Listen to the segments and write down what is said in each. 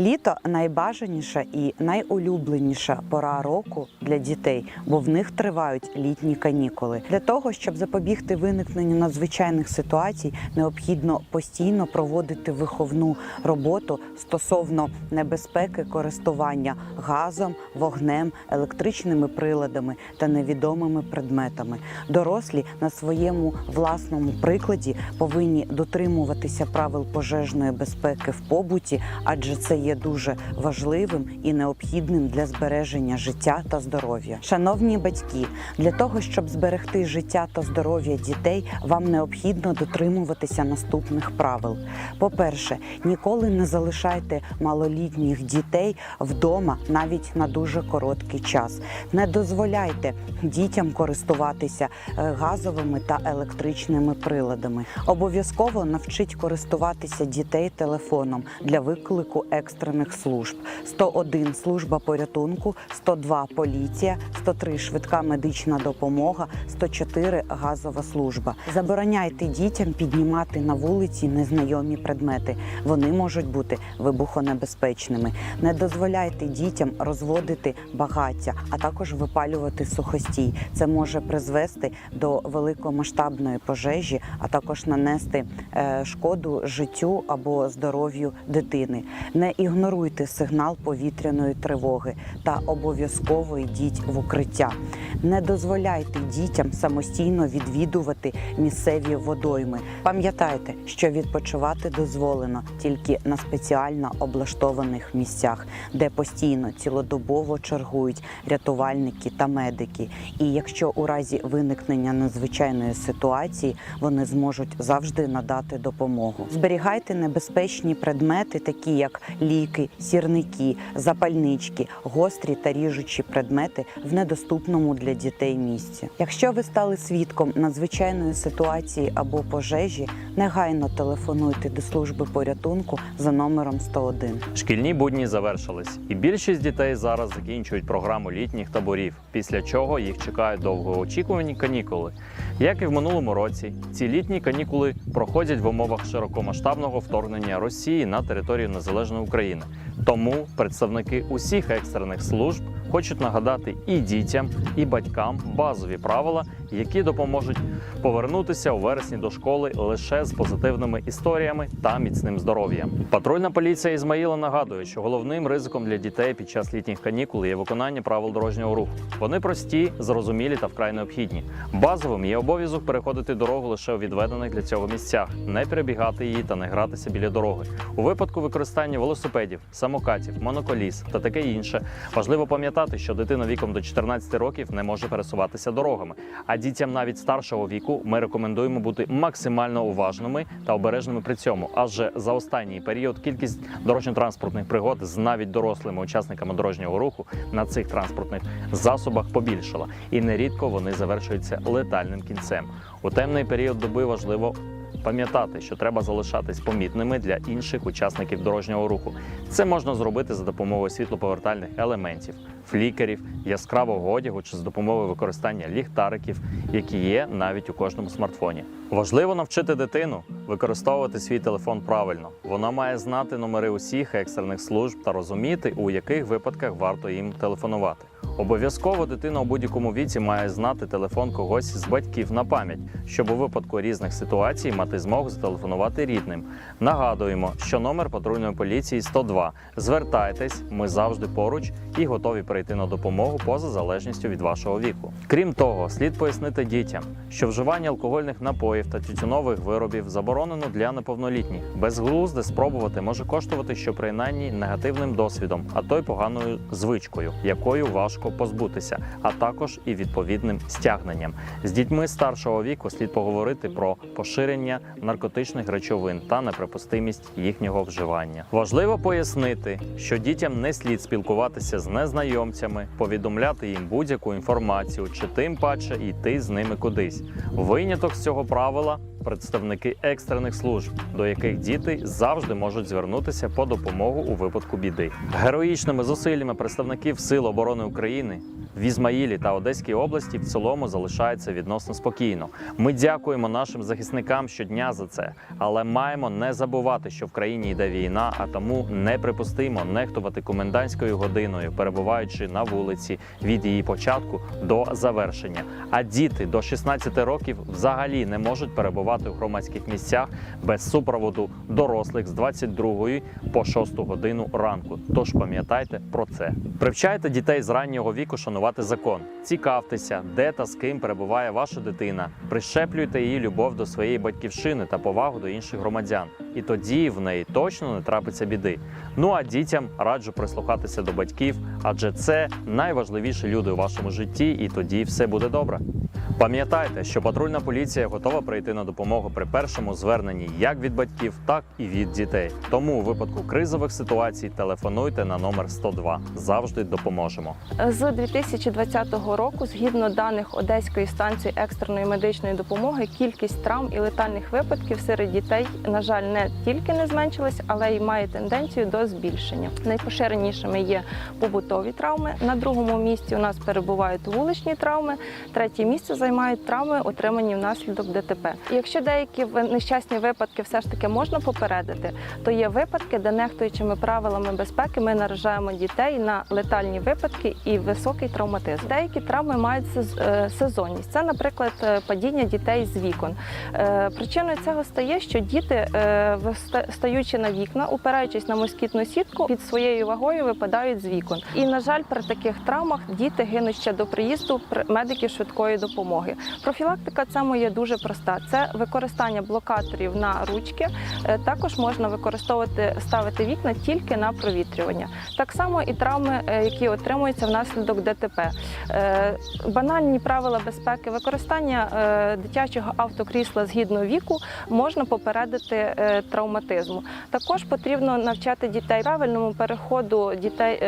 Літо найбажаніша і найулюбленіша пора року для дітей, бо в них тривають літні канікули. Для того щоб запобігти виникненню надзвичайних ситуацій, необхідно постійно проводити виховну роботу стосовно небезпеки користування газом, вогнем, електричними приладами та невідомими предметами. Дорослі на своєму власному прикладі повинні дотримуватися правил пожежної безпеки в побуті, адже це є дуже важливим і необхідним для збереження життя та здоров'я. Шановні батьки, для того щоб зберегти життя та здоров'я дітей, вам необхідно дотримуватися наступних правил. По-перше, ніколи не залишайте малолітніх дітей вдома навіть на дуже короткий час. Не дозволяйте дітям користуватися е, газовими та електричними приладами. Обов'язково навчіть користуватися дітей телефоном для виклику екстрених служб. 101 – служба порятунку, 102 – поліція, 103 – швидка медична допомога, 104 – газова служба. Забороняйте дітям піднімати на вулиці незнайомі предмети. Вони можуть бути вибухонебезпечними. Не дозволяйте дітям розводити багаття, а також випалювати сухостій. Це може призвести до великомасштабної пожежі, а також нанести е, шкоду життю або здоров'ю дитини. Не ігноруйте сигнал повітряної тривоги та обов'язково йдіть в укриття. Не дозволяйте дітям самостійно відвідувати місцеві водойми. Пам'ятайте, що відпочивати дозволено тільки на спеціально облаштованих місцях, де постійно цілодобово чергують рятувальники та медики. І якщо у разі виникнення надзвичайної ситуації вони зможуть завжди надати допомогу. Зберігайте небезпечні предмети, такі як ліки, сірники, запальнички, гострі та ріжучі предмети в недоступному для дітей місці. Якщо ви стали свідком надзвичайної ситуації або пожежі, негайно телефонуйте до служби порятунку за номером 101. Шкільні будні завершились, і більшість дітей зараз закінчують програму літніх таборів, після чого їх чекають довгоочікувані канікули. Як і в минулому році, ці літні канікули проходять в умовах широкомасштабного вторгнення Росії на територію незалежної України. Тому представники усіх екстрених служб хочуть нагадати і дітям, і батькам базові правила, які допоможуть повернутися у вересні до школи лише з позитивними історіями та міцним здоров'ям. Патрульна поліція Ізмаїла нагадує, що головним ризиком для дітей під час літніх канікул є виконання правил дорожнього руху. Вони прості, зрозумілі та вкрай необхідні. Базовим є обов'язок переходити дорогу лише у відведених для цього місцях, не перебігати її та не гратися біля дороги. У випадку використання велосипедів, самокатів, моноколіс та таке інше, важливо пам'ятати, що дитина віком до 14 років не може пересуватися дорогами. А дітям навіть старшого віку ми рекомендуємо бути максимально уважними та обережними при цьому. Адже за останній період кількість дорожньо-транспортних пригод з навіть дорослими учасниками дорожнього руху на цих транспортних засобах побільшала, і нерідко вони завершуються летальним кінцем. У темний період доби важливо. Пам'ятати, що треба залишатись помітними для інших учасників дорожнього руху. Це можна зробити за допомогою світлоповертальних елементів, флікерів, яскравого одягу чи з допомогою використання ліхтариків, які є навіть у кожному смартфоні. Важливо навчити дитину використовувати свій телефон правильно. Вона має знати номери усіх екстрених служб та розуміти, у яких випадках варто їм телефонувати. Обов'язково дитина у будь-якому віці має знати телефон когось з батьків на пам'ять, щоб у випадку різних ситуацій мати змогу зателефонувати рідним. Нагадуємо, що номер патрульної поліції 102. Звертайтесь, ми завжди поруч і готові прийти на допомогу поза залежністю від вашого віку. Крім того, слід пояснити дітям, що вживання алкогольних напоїв та тютюнових виробів заборонено для неповнолітніх. Безглузде спробувати може коштувати що принаймні негативним досвідом, а то й поганою звичкою, якою важко позбутися, а також і відповідним стягненням. З дітьми старшого віку слід поговорити про поширення наркотичних речовин та неприпустимість їхнього вживання. Важливо пояснити, що дітям не слід спілкуватися з незнайомцями, повідомляти їм будь-яку інформацію чи тим паче йти з ними кудись. Виняток з цього правила представники екстрених служб, до яких діти завжди можуть звернутися по допомогу у випадку біди. Героїчними зусиллями представників Сил оборони України в Ізмаїлі та Одеській області в цілому залишається відносно спокійно. Ми дякуємо нашим захисникам щодня за це, але маємо не забувати, що в країні йде війна, а тому неприпустимо нехтувати комендантською годиною, перебуваючи на вулиці від її початку до завершення. А діти до 16 років взагалі не можуть перебувати в громадських місцях без супроводу дорослих з 22 по 6 годину ранку. Тож пам'ятайте про це. Привчайте дітей з раннього віку шанувати закон. Цікавтеся, де та з ким перебуває ваша дитина. Прищеплюйте її любов до своєї батьківщини та повагу до інших громадян. І тоді в неї точно не трапиться біди. Ну а дітям раджу прислухатися до батьків, адже це найважливіші люди у вашому житті, і тоді все буде добре. Пам'ятайте, що патрульна поліція готова прийти на допомогу при першому зверненні як від батьків, так і від дітей. Тому у випадку кризових ситуацій телефонуйте на номер 102. Завжди допоможемо. З 2020 року, згідно даних Одеської станції екстреної медичної допомоги, кількість травм і летальних випадків серед дітей, на жаль, не тільки не зменшилась, але й має тенденцію до збільшення. Найпоширенішими є побутові травми. На другому місці у нас перебувають вуличні травми. Третє місце займають травми, отримані внаслідок ДТП. Якщо деякі нещасні випадки все ж таки можна попередити, то є випадки, де нехтуючими правилами безпеки ми наражаємо дітей на летальні випадки і високий травматизм. Деякі травми мають е, сезонність. Це, наприклад, е, падіння дітей з вікон. Е, Причиною цього стає, що діти, стаючи на вікна, упираючись на москітну сітку, під своєю вагою випадають з вікон. І на жаль, при таких травмах діти гинуть ще до приїзду пр- медиків швидкої допомоги. Профілактика цьому є дуже проста: це використання блокаторів на ручки. Е, Також можна використовувати ставити вікна тільки на провітрювання. Так само і травми, е, які отримуються внаслідок ДТП. Е, Банальні правила безпеки, використання дитячого автокрісла згідно віку можна попередити травматизму. Також потрібно навчати дітей правильному переходу дітей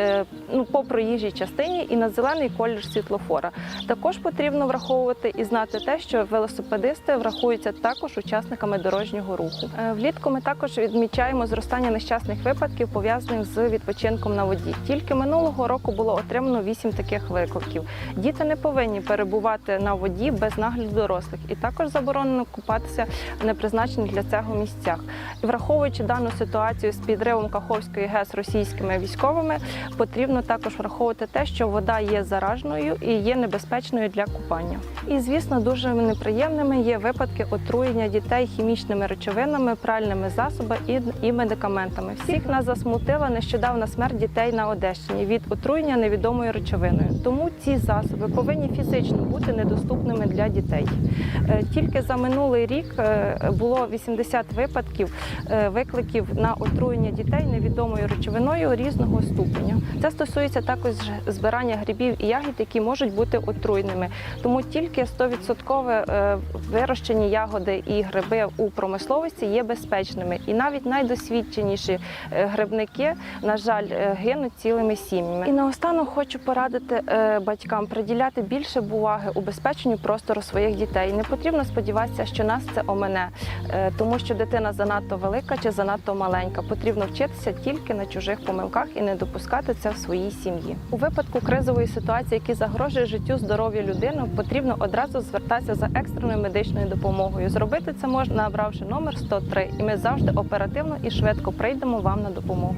ну, по проїжджій частині і на зелений колір світлофора. Також потрібно враховувати і знати те, що велосипедисти врахуються також учасниками дорожнього руху. Е, Влітку ми також відмічаємо зростання нещасних випадків пов'язаних з відпочинком на воді. Тільки минулого року було отримано 8 таких викликів. Діти не повинні перебувати на воді без нагляду дорослих, і також заборонено купатися в непризначених для цього місцях. І враховуючи дану ситуацію з підривом Каховської ГЕС російськими військовими, потрібно також враховувати те, що вода є зараженою і є небезпечною для купання. І звісно, дуже неприємними є випадки отруєння дітей хімічними речовинами, пральними засобами і, медикаментами. Всіх нас засмутила нещодавна смерть дітей на Одещині від отруєння невідомою речовиною. Тому ці засоби повинні фізично бути недоступними для дітей. Е, Тільки за минулий рік е, було 80 випадків е, викликів на отруєння дітей невідомою речовиною різного ступеня. Це стосується також збирання грибів і ягід, які можуть бути отруйними. Тому тільки 100% е, вирощені ягоди і гриби у промисловості є безпечними. І навіть найдосвідченіші е, грибники, на жаль, е, гинуть цілими сім'ями. І наостанок хочу порадити батькам приділяти більше уваги убезпеченню простору своїх дітей. Не потрібно сподіватися, що нас це омине, е, тому що дитина занадто велика чи занадто маленька. Потрібно вчитися тільки на чужих помилках і не допускати це в своїй сім'ї. У випадку кризової ситуації, які загрожує життю здоров'ю людини, потрібно одразу звертатися за екстреною медичною допомогою. Зробити це можна, набравши номер 103, і ми завжди оперативно і швидко прийдемо вам на допомогу.